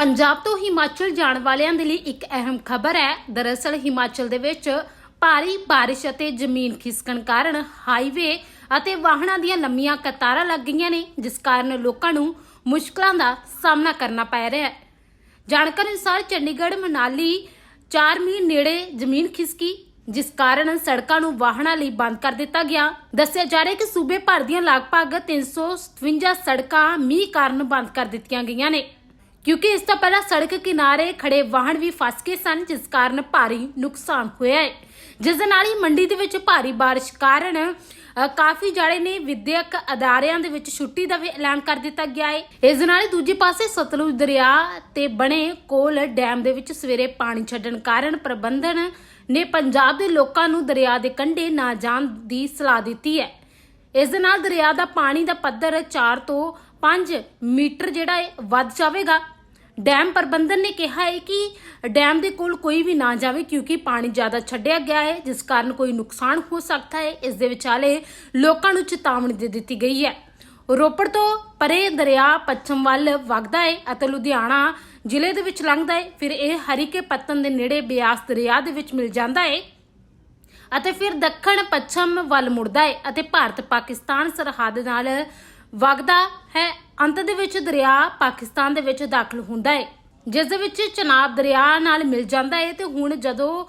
ਪੰਜਾਬ ਤੋਂ ਹਿਮਾਚਲ ਜਾਣ ਵਾਲਿਆਂ ਦੇ ਲਈ ਇੱਕ ਅਹਿਮ ਖਬਰ ਹੈ। ਦਰਅਸਲ ਹਿਮਾਚਲ ਦੇ ਵਿੱਚ ਭਾਰੀ ਬਾਰਿਸ਼ ਅਤੇ ਜ਼ਮੀਨ ਖਿਸਕਣ ਕਾਰਨ ਹਾਈਵੇ ਅਤੇ ਵਾਹਨਾਂ ਦੀਆਂ ਲੰਮੀਆਂ ਕਤਾਰਾਂ ਲੱਗ ਗਈਆਂ ਨੇ, ਜਿਸ ਕਾਰਨ ਲੋਕਾਂ ਨੂੰ ਮੁਸ਼ਕਲਾਂ ਦਾ ਸਾਹਮਣਾ ਕਰਨਾ ਪੈ ਰਿਹਾ ਹੈ। ਜਾਣਕਾਰੀ ਅਨੁਸਾਰ ਚੰਡੀਗੜ੍ਹ, ਮਨਾਲੀ 4 ਮੀਲ ਨੇੜੇ ਜ਼ਮੀਨ ਖਿਸਕੀ, ਜਿਸ ਕਾਰਨ ਸੜਕਾਂ ਨੂੰ ਵਾਹਨਾਂ ਲਈ ਬੰਦ ਕਰ ਦਿੱਤਾ ਗਿਆ। ਦੱਸਿਆ ਜਾ ਰਿਹਾ ਕਿ ਸੂਬੇ ਭਰ ਦੀਆਂ ਲਗਭਗ 357 ਸੜਕਾਂ ਮੀਂਹ ਕਾਰਨ ਬੰਦ ਕਰ ਦਿੱਤੀਆਂ ਗਈਆਂ ਨੇ। ਕਿਉਂਕਿ ਇਸ ਤੋਂ ਪਹਿਲਾਂ ਸੜਕ ਕਿਨਾਰੇ ਖੜੇ ਵਾਹਨ ਵੀ ਫਸ ਗਏ ਸਨ, ਜਿਸ ਕਾਰਨ ਭਾਰੀ ਨੁਕਸਾਨ ਹੋਇਆ ਹੈ। ਜਿਸ ਦੇ ਨਾਲ ਹੀ ਮੰਡੀ ਦੇ ਵਿੱਚ ਭਾਰੀ ਬਾਰਿਸ਼ ਕਾਰਨ ਕਾਫੀ ਜਾੜੇ ਨੇ ਵਿਦਿਅਕ ਅਦਾਰਿਆਂ ਦੇ ਵਿੱਚ ਛੁੱਟੀ ਦਾ ਵੀ ਐਲਾਨ ਕਰ ਦਿੱਤਾ ਗਿਆ ਹੈ। ਇਸ ਦੇ ਨਾਲ ਹੀ ਦੂਜੇ ਪਾਸੇ ਸਤਲੁਜ ਦਰਿਆ ਤੇ ਬਣੇ ਕੋਲ ਡੈਮ ਦੇ ਵਿੱਚ ਸਵੇਰੇ ਪਾਣੀ ਛੱਡਣ ਕਾਰਨ ਪ੍ਰਬੰਧਨ ਨੇ ਪੰਜਾਬ ਦੇ ਲੋਕਾਂ ਨੂੰ ਦਰਿਆ ਦੇ ਕੰਢੇ ਨਾ ਜਾਣ ਦੀ ਸਲਾਹ ਦਿੱਤੀ ਹੈ। ਇਸ ਦੇ ਨਾਲ ਦਰਿਆ ਦਾ ਪਾਣੀ ਦਾ ਪੱਧਰ 4 ਤੋਂ 5 ਮੀਟਰ ਜਿਹੜਾ ਹੈ ਵੱਧ ਜਾਵੇਗਾ। ਡੈਮ ਪ੍ਰਬੰਧਨ ਨੇ ਕਿਹਾ ਹੈ ਕਿ ਡੈਮ ਦੇ ਕੋਲ ਕੋਈ ਵੀ ਨਾ ਜਾਵੇ ਕਿਉਂਕਿ ਪਾਣੀ ਜ਼ਿਆਦਾ ਛੱਡਿਆ ਗਿਆ ਹੈ, ਜਿਸ ਕਾਰਨ ਕੋਈ ਨੁਕਸਾਨ ਹੋ ਸਕਦਾ ਹੈ। ਇਸ ਦੇ ਵਿਚਾਲੇ ਲੋਕਾਂ ਨੂੰ ਚੇਤਾਵਨੀ ਦੇ ਦਿੱਤੀ ਗਈ ਹੈ। ਰੋਪੜ ਤੋਂ ਪਰੇ ਦਰਿਆ ਪੱਛਮ ਵੱਲ ਵਗਦਾ ਹੈ ਅਤੇ ਲੁਧਿਆਣਾ ਜ਼ਿਲ੍ਹੇ ਦੇ ਵਿੱਚ ਲੰਘਦਾ ਹੈ। ਫਿਰ ਇਹ ਹਰੀਕੇ ਪੱਤਨ ਦੇ ਨੇੜੇ ਬਿਆਸ ਦਰਿਆ ਦੇ ਵਿੱਚ ਮਿਲ ਜਾਂਦਾ ਹੈ ਅਤੇ ਫਿਰ ਦੱਖਣ ਪੱਛਮ ਵੱਲ ਮੁੜਦਾ ਹੈ ਅਤੇ ਭਾਰਤ ਪਾਕਿਸਤਾਨ ਸਰਹੱਦ ਨਾਲ ਵਗਦਾ ਹੈ, ਅੰਤ ਦੇ ਵਿੱਚ ਦਰਿਆ ਪਾਕਿਸਤਾਨ ਦੇ ਵਿੱਚ ਦਾਖਲ ਹੁੰਦਾ ਹੈ। ਜਿਸ ਦੇ ਵਿੱਚ ਚਨਾਬ ਦਰਿਆ ਨਾਲ ਮਿਲ ਜਾਂਦਾ ਹੈ ਤੇ ਹੁਣ ਜਦੋਂ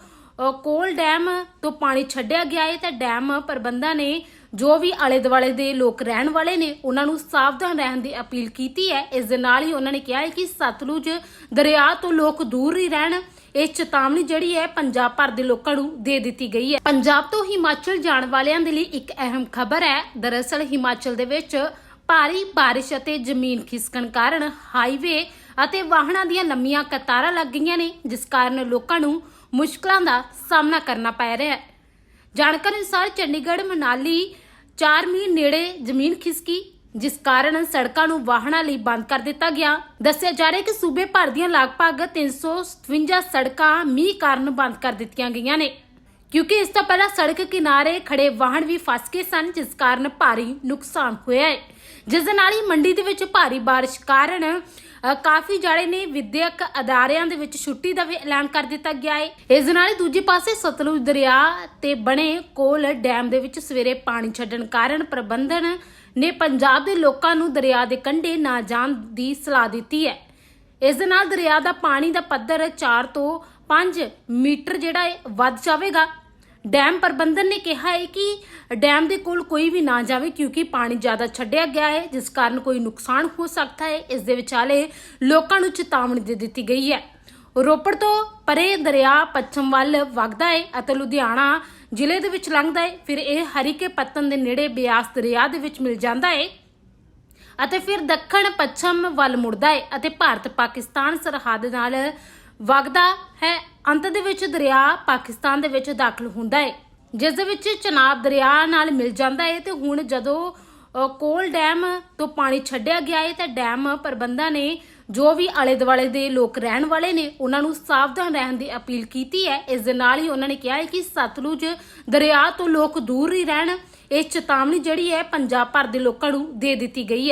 ਕੋਲ ਡੈਮ ਤੋਂ ਪਾਣੀ ਛੱਡਿਆ ਗਿਆ ਹੈ, ਤਾਂ ਡੈਮ ਪ੍ਰਬੰਧਾਂ ਨੇ ਜੋ ਵੀ ਆਲੇ ਦੁਆਲੇ ਦੇ ਲੋਕ ਰਹਿਣ ਵਾਲੇ ਨੇ, ਉਹਨਾਂ ਨੂੰ ਸਾਵਧਾਨ ਰਹਿਣ ਦੀ ਅਪੀਲ ਕੀਤੀ ਹੈ। ਇਸ ਦੇ ਨਾਲ ਹੀ ਉਹਨਾਂ ਨੇ ਕਿਹਾ ਹੈ ਕਿ ਸਤਲੁਜ ਦਰਿਆ ਤੋਂ ਲੋਕ ਦੂਰ ਹੀ ਰਹਿਣ, ਇਹ ਚੇਤਾਵਨੀ ਜਿਹੜੀ ਹੈ ਪੰਜਾਬ ਭਰ ਦੇ ਲੋਕਾਂ ਨੂੰ ਦੇ ਦਿੱਤੀ ਗਈ ਹੈ। ਪੰਜਾਬ ਤੋਂ ਹਿਮਾਚਲ ਜਾਣ ਵਾਲਿਆਂ ਦੇ ਲਈ ਇੱਕ ਅਹਿਮ ਖਬਰ ਹੈ। ਦਰਅਸਲ ਹਿਮਾਚਲ ਦੇ ਵਿੱਚ ਭਾਰੀ ਬਾਰਿਸ਼ ਅਤੇ ਜ਼ਮੀਨ ਖਿਸਕਣ ਕਾਰਨ ਹਾਈਵੇ ਅਤੇ ਵਾਹਨਾਂ ਦੀਆਂ ਲੰਮੀਆਂ ਕਤਾਰਾਂ ਲੱਗ ਗਈਆਂ ਨੇ, ਜਿਸ ਕਾਰਨ ਲੋਕਾਂ ਨੂੰ ਮੁਸ਼ਕਲਾਂ ਦਾ ਸਾਹਮਣਾ ਕਰਨਾ ਪੈ ਰਿਹਾ ਹੈ। ਜਾਣਕਾਰੀ ਅਨੁਸਾਰ ਚੰਡੀਗੜ੍ਹ, ਮਨਾਲੀ 4 ਮੀਲ ਨੇੜੇ ਜ਼ਮੀਨ ਖਿਸਕੀ, ਜਿਸ ਕਾਰਨ ਸੜਕਾਂ ਨੂੰ ਵਾਹਨਾਂ ਲਈ ਬੰਦ ਕਰ ਦਿੱਤਾ ਗਿਆ। ਦੱਸਿਆ ਜਾ ਰਿਹਾ ਕਿ ਸੂਬੇ ਭਰ ਦੀਆਂ ਲਗਭਗ 357 ਸੜਕਾਂ ਮੀਂਹ ਕਾਰਨ ਬੰਦ ਕਰ ਦਿੱਤੀਆਂ ਗਈਆਂ ਨੇ। ਕਿਉਂਕਿ ਇਸ ਤੋਂ ਪਹਿਲਾਂ ਸੜਕ ਕਿਨਾਰੇ ਖੜੇ ਵਾਹਨ ਵੀ ਫਸ ਗਏ ਸਨ, ਜਿਸ ਕਾਰਨ ਭਾਰੀ ਨੁਕਸਾਨ ਹੋਇਆ ਹੈ। ਜਿਸ ਦੇ ਨਾਲ ਹੀ ਮੰਡੀ ਦੇ ਵਿੱਚ ਭਾਰੀ ਬਾਰਿਸ਼ ਕਾਰਨ ਕਾਫੀ ਜਾੜੇ ਨੇ ਵਿਦਿਅਕ ਅਦਾਰਿਆਂ ਦੇ ਵਿੱਚ ਛੁੱਟੀ ਦਾ ਵੀ ਐਲਾਨ ਕਰ ਦਿੱਤਾ ਗਿਆ ਹੈ। ਇਸ ਦੇ ਨਾਲ ਹੀ ਦੂਜੇ ਪਾਸੇ ਸਤਲੁਜ ਦਰਿਆ ਤੇ ਬਣੇ ਕੋਲ ਡੈਮ ਦੇ ਵਿੱਚ ਸਵੇਰੇ ਪਾਣੀ ਛੱਡਣ ਕਾਰਨ ਪ੍ਰਬੰਧਨ ਨੇ ਪੰਜਾਬ ਦੇ ਲੋਕਾਂ ਨੂੰ ਦਰਿਆ ਦੇ ਕੰਢੇ ਨਾ ਜਾਣ ਦੀ ਸਲਾਹ ਦਿੱਤੀ ਹੈ। ਇਸ ਦੇ ਨਾਲ ਦਰਿਆ ਦਾ ਪਾਣੀ ਦਾ ਪੱਧਰ 4 ਤੋਂ 5 ਮੀਟਰ ਜਿਹੜਾ ਹੈ, ਵੱਧ ਜਾਵੇਗਾ। ਡੈਮ ਪ੍ਰਬੰਧਨ ਨੇ ਕਿਹਾ ਹੈ ਕਿ ਡੈਮ ਦੇ ਕੋਲ ਕੋਈ ਵੀ ਨਾ ਜਾਵੇ ਕਿਉਂਕਿ ਪਾਣੀ ਜ਼ਿਆਦਾ ਛੱਡਿਆ ਗਿਆ ਹੈ, ਜਿਸ ਕਾਰਨ ਕੋਈ ਨੁਕਸਾਨ ਹੋ ਸਕਦਾ ਹੈ। ਇਸ ਦੇ ਵਿਚਾਲੇ ਲੋਕਾਂ ਨੂੰ ਚੇਤਾਵਨੀ ਦੇ ਦਿੱਤੀ ਗਈ ਹੈ। ਰੋਪੜ ਤੋਂ ਪਰੇ ਦਰਿਆ ਪੱਛਮ ਵੱਲ ਵਗਦਾ ਹੈ ਅਤੇ ਲੁਧਿਆਣਾ ਜ਼ਿਲ੍ਹੇ ਦੇ ਵਿੱਚ ਲੰਘਦਾ ਹੈ। ਫਿਰ ਇਹ ਹਰੀਕੇ ਪੱਤਨ ਦੇ ਨੇੜੇ ਬਿਆਸ ਦਰਿਆ ਦੇ ਵਿੱਚ ਮਿਲ ਜਾਂਦਾ ਹੈ ਅਤੇ ਫਿਰ ਦੱਖਣ ਪੱਛਮ ਵੱਲ ਮੁੜਦਾ ਹੈ ਅਤੇ ਭਾਰਤ ਪਾਕਿਸਤਾਨ ਸਰਹੱਦ ਨਾਲ ਵਗਦਾ ਹੈ, ਅੰਤ ਦੇ ਵਿੱਚ ਦਰਿਆ ਪਾਕਿਸਤਾਨ ਦੇ ਵਿੱਚ ਦਾਖਲ ਹੁੰਦਾ ਹੈ। ਜਿਸ ਦੇ ਵਿੱਚ ਚਨਾਬ ਦਰਿਆ ਨਾਲ ਮਿਲ ਜਾਂਦਾ ਹੈ ਤੇ ਹੁਣ ਜਦੋਂ ਕੋਲ ਡੈਮ ਤੋਂ ਪਾਣੀ ਛੱਡਿਆ ਗਿਆ ਹੈ ਤਾਂ ਡੈਮ ਪ੍ਰਬੰਧਾਂ ਨੇ ਜੋ ਵੀ ਆਲੇ ਦੁਆਲੇ ਦੇ ਲੋਕ ਰਹਿਣ ਵਾਲੇ ਨੇ, ਉਹਨਾਂ ਨੂੰ ਸਾਵਧਾਨ ਰਹਿਣ ਦੀ ਅਪੀਲ ਕੀਤੀ ਹੈ। ਇਸ ਦੇ ਨਾਲ ਹੀ ਉਹਨਾਂ ਨੇ ਕਿਹਾ ਹੈ ਕਿ ਸਤਲੁਜ ਦਰਿਆ ਤੋਂ ਲੋਕ ਦੂਰ ਹੀ ਰਹਿਣ। ਇਹ ਚੇਤਾਵਨੀ ਜਿਹੜੀ ਹੈ ਪੰਜਾਬ ਭਰ ਦੇ ਲੋਕਾਂ ਨੂੰ ਦੇ ਦਿੱਤੀ ਗਈ ਹੈ।